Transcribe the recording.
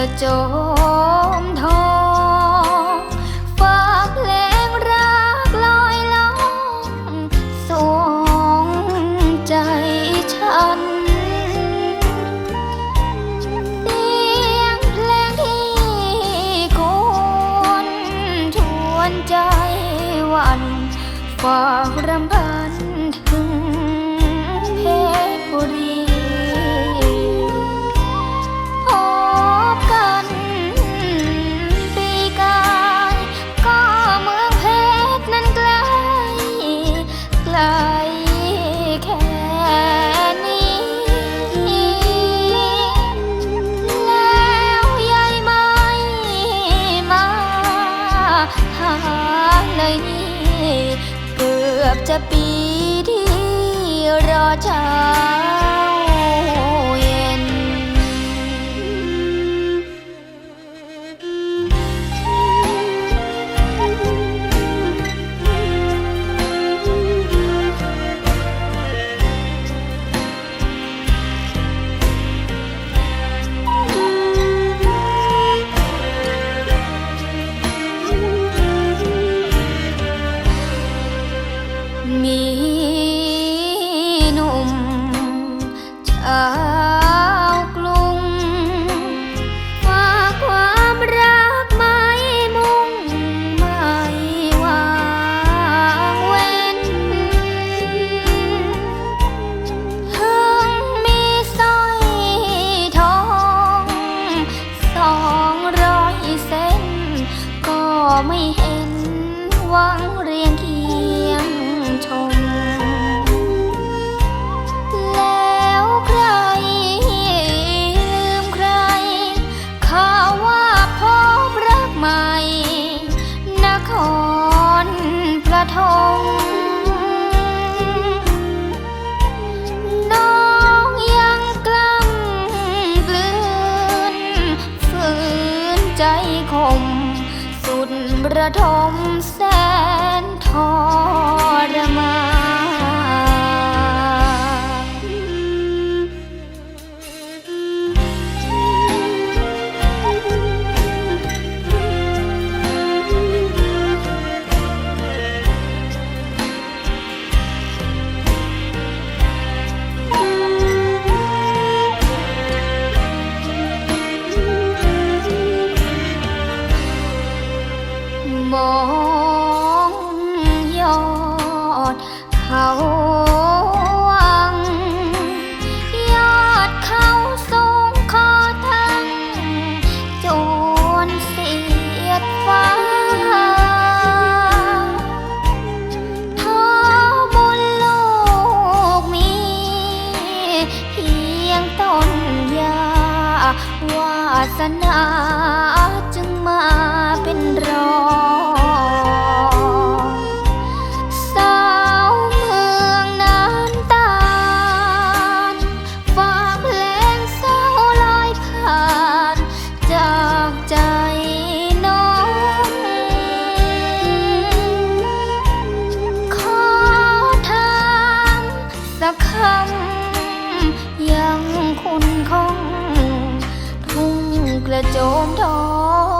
ระโจมทองฝากเพลงรักลอยล่องสองใจฉัน เสียงเพลงที่กวนชวนใจวันฝากรำพัน เกือบจะปีที่รอช้า ทง น้องยังกลั้ำกลืนฝืนใจคม สุดระทมแสนทองาสนาจึงมา ระโจมทอง